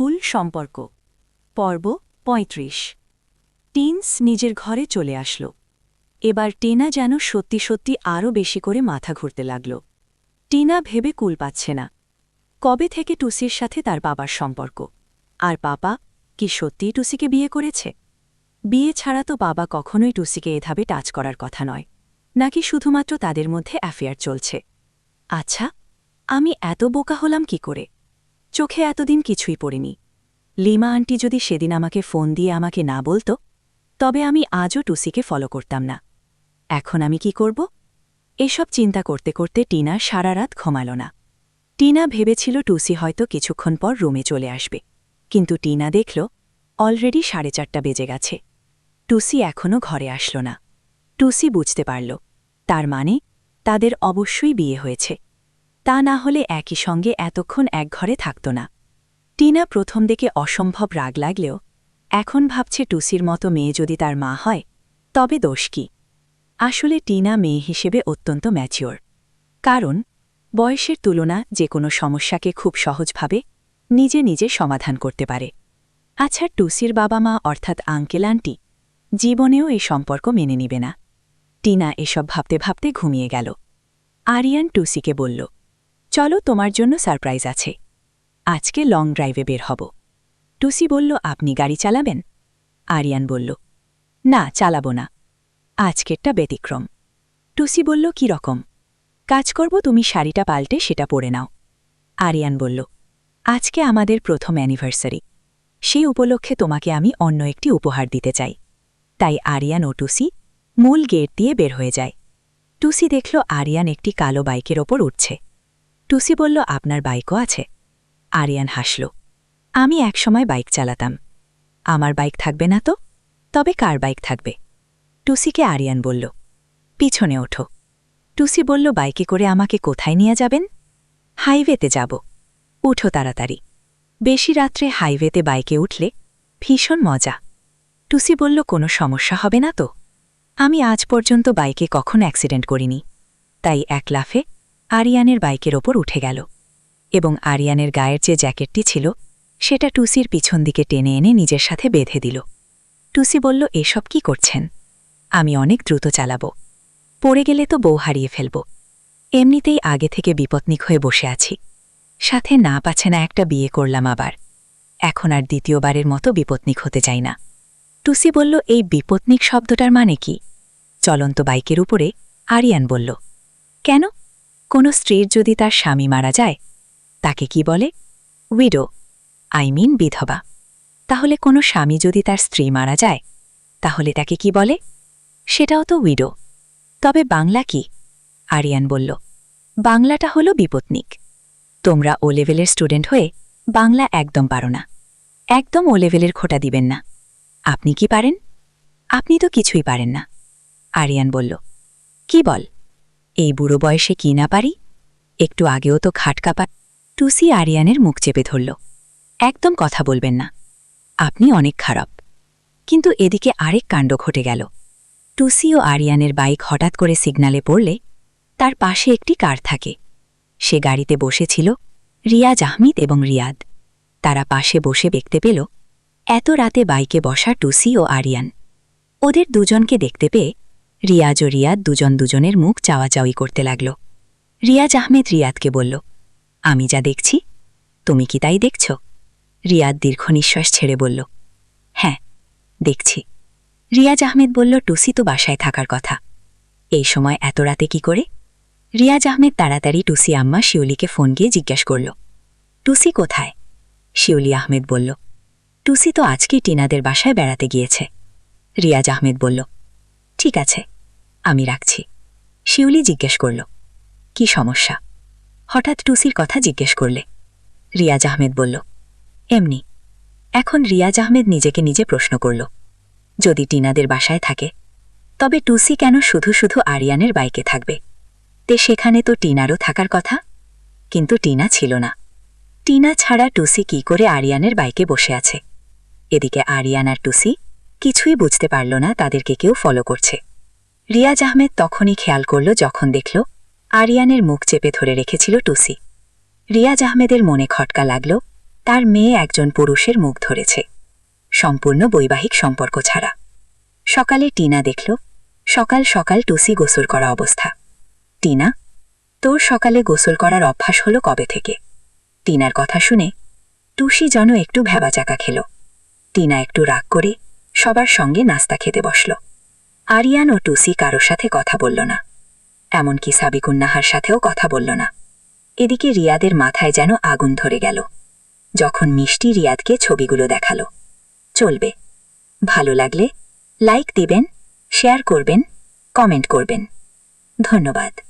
ভুল সম্পর্ক। পর্ব ৩৫ টিনস নিজের ঘরে চলে আসলো। এবার টিনা যেন সত্যি সত্যি আরও বেশি করে মাথা ঘুরতে লাগল। টিনা ভেবে কুল পাচ্ছে না। কবে থেকে টুসির সাথে তার বাবার সম্পর্ক? আর পাপা, কি সত্যিই টুসিকে বিয়ে করেছে? বিয়ে ছাড়া তো বাবা কখনোই টুসিকে এভাবে টাচ করার কথা নয়। নাকি শুধুমাত্র তাদের মধ্যে অ্যাফেয়ার চলছে? আচ্ছা আমি এত বোকা হলাম কি করে? চোখে এতদিন কিছুই পড়িনি। লিমা আন্টি যদি সেদিন আমাকে ফোন দিয়ে আমাকে না বলতো, তবে আমি আজও টুসিকে ফলো করতাম না। এখন আমি কি করব? এসব চিন্তা করতে করতে টিনা সারা রাত ঘুমাল না। টিনা ভেবেছিল টুসি হয়তো কিছুক্ষণ পর রুমে চলে আসবে। কিন্তু টিনা দেখল অলরেডি সাড়ে চারটা বেজে গেছে। টুসি এখনও ঘরে আসল না। টুসি বুঝতে পারল, তার মানে তাদের অবশ্যই বিয়ে হয়েছে। তা না হলে একই সঙ্গে এতক্ষণ এক ঘরে থাকত না। টিনা প্রথম দিকে অসম্ভব রাগ লাগলেও এখন ভাবছে টুসির মতো মেয়ে যদি তার মা হয়, তবে দোষ কি? আসলে টিনা মেয়ে হিসেবে অত্যন্ত ম্যাচিওর। কারণ বয়সের তুলনা যে কোনো সমস্যাকে খুব সহজভাবে নিজে নিজে সমাধান করতে পারে। আচ্ছা টুসির বাবা মা অর্থাৎ আঙ্কেল, আন্টি, জীবনেও এই সম্পর্ক মেনে নিবে না। টিনা এসব ভাবতে ভাবতে ঘুমিয়ে গেল। আরিয়ান টুসিকে বলল চলো তোমার জন্য সারপ্রাইজ আছে। আজকে লং ড্রাইভে বের হব। টুসি বলল, আপনি গাড়ি চালাবেন? আরিয়ান বলল, না, চালাব না। আজকেরটা ব্যতিক্রম। টুসি বলল, কি রকম? কাজ করব, তুমি শাড়িটা পাল্টে সেটা পরে নাও। আরিয়ান বলল, আজকে আমাদের প্রথম অ্যানিভার্সারি। সেই উপলক্ষে তোমাকে আমি অন্য একটি উপহার দিতে চাই। তাই আরিয়ান ও টুসি মূল গেট দিয়ে বের হয়ে যায়। টুসি দেখল, আরিয়ান একটি কালো বাইকের ওপর উঠছে। টুসি বলল, আপনার বাইকও আছে? আরিয়ান হাসল, আমি একসময় বাইক চালাতাম। আমার বাইক থাকবে না তো? তবে কার বাইক থাকবে? টুসিকে আরিয়ান বলল, পিছনে ওঠো। টুসি বলল, বাইকে করে আমাকে কোথায় নিয়ে যাবেন? হাইওয়েতে যাব। উঠো তাড়াতাড়ি। বেশি রাত্রে হাইওয়েতে বাইকে উঠলে ভীষণ মজা। টুসি বলল, কোনো সমস্যা হবে না তো? আমি আজ পর্যন্ত বাইকে কখন অ্যাক্সিডেন্ট করিনি। তাই এক লাফে আরিয়ানের বাইকের ওপর উঠে গেল এবং আরিয়ানের গায়ের যে জ্যাকেটটি ছিল, সেটা টুসির পিছন দিকে টেনে এনে নিজের সাথে বেঁধে দিল। টুসি বলল, এসব কি করছেন? আমি অনেক দ্রুত চালাব। পড়ে গেলে তো বউ হারিয়ে ফেলব। এমনিতেই আগে থেকে বিপত্নিক হয়ে বসে আছি। সাথে না পাচ্ছে না একটা বিয়ে করলাম আবার। এখন আর দ্বিতীয়বারের মতো বিপত্নিক হতে চাই না। টুসি বলল, এই বিপত্নিক শব্দটার মানে কি? চলন্ত বাইকের উপরে আরিয়ান বলল, কেন? কোনো স্ত্রীর যদি তার স্বামী মারা যায়, তাকে কি বলে? উইডো, আই মিন বিধবা। তাহলে কোনো স্বামী যদি তার স্ত্রী মারা যায়, তাহলে তাকে কি বলে? সেটাও তো উইডো। তবে বাংলা কি? আরিয়ান বলল, বাংলাটা হলো বিপত্নিক। তোমরা ও লেভেলের স্টুডেন্ট হয়ে বাংলা একদম পারো না। একদম ও লেভেলের খোটা দিবেন না। আপনি কি পারেন? আপনি তো কিছুই পারেন না। আরিয়ান বলল, কি বল? এই বুড়ো বয়সে কি না পারি? একটু আগেও তো খাটকাপা টুসি আরিয়ানের মুখ চেপে ধরল। একদম কথা বলবেন না। আপনি অনেক খারাপ। কিন্তু এদিকে আরেক কাণ্ড ঘটে গেল। টুসি ও আরিয়ানের বাইক হঠাৎ করে সিগনালে পড়লে তার পাশে একটি কার থাকে। সে গাড়িতে বসেছিল রিয়াজ আহমিদ এবং রিয়াদ। তারা পাশে বসে দেখতে পেল, এত রাতে বাইকে বসা টুসি ও আরিয়ান। ওদের দুজনকে দেখতে পেয়ে রিয়াজ ও রিয়াদ দুজন দুজনের মুখ চাওয়াচাওয়ি করতে লাগল। রিয়াজ আহমেদ রিয়াদকে বলল, আমি যা দেখছি, তুমি কি তাই দেখছ? রিয়াদ দীর্ঘ নিঃশ্বাস ছেড়ে বলল হ্যাঁ দেখছি। রিয়াজ আহমেদ বলল, টুসি তো বাসায় থাকার কথা। এই সময় এত রাতে কি করে? রিয়াজ আহমেদ তাড়াতাড়ি টুসি আম্মা শিউলিকে ফোন গিয়ে জিজ্ঞাসা করল, টুসি কোথায়? শিউলি আহমেদ বলল, টুসি তো আজকে টিনাদের বাসায় বেড়াতে গিয়েছে। রিয়াজ আহমেদ বলল ঠিক আছে, আমি রাখছি। শিউলি জিজ্ঞেস করল, কি সমস্যা? হঠাৎ টুসির কথা জিজ্ঞেস করলে। রিয়াজ আহমেদ বলল, এমনি। এখন রিয়াজ আহমেদ নিজেকে নিজে প্রশ্ন করল, যদি টিনাদের বাসায় থাকে, তবে টুসি কেন শুধু শুধু আরিয়ানের বাইকে থাকবে? তে সেখানে তো টিনারও থাকার কথা? কিন্তু টিনা ছিল না। টিনা ছাড়া টুসি কি করে আরিয়ানের বাইকে বসে আছে? এদিকে আরিয়ান আর টুসি কিছুই বুঝতে পারল না তাদেরকে কেউ ফলো করছে। রিয়াজ আহমেদ তখনই খেয়াল করল যখন দেখল আরিয়ানের মুখ চেপে ধরে রেখেছিল টুসি। রিয়াজ আহমেদের মনে খটকা লাগল, তার মেয়ে একজন পুরুষের মুখ ধরেছে। সম্পূর্ণ বৈবাহিক সম্পর্ক ছাড়া। সকালে টিনা দেখল, সকাল সকাল টুসি গোসল করা অবস্থা। টিনা, তোর সকালে গোসল করার অভ্যাস হলো কবে থেকে? টিনার কথা শুনে টুসি যেন একটু ভেবাচাকা খেল। টিনা একটু রাগ করে সবার সঙ্গে নাস্তা খেতে বসল। আরিয়ান ও টুসি কারোর সাথে কথা বলল না। এমনকি সাবিকুন্নাহার সাথেও কথা বলল না। এদিকে রিয়াদের মাথায় যেন আগুন ধরে গেল। যখন মিষ্টি রিয়াদকে ছবিগুলো দেখাল। চলবে। ভালো লাগলে লাইক দিবেন, শেয়ার করবেন, কমেন্ট করবেন। ধন্যবাদ।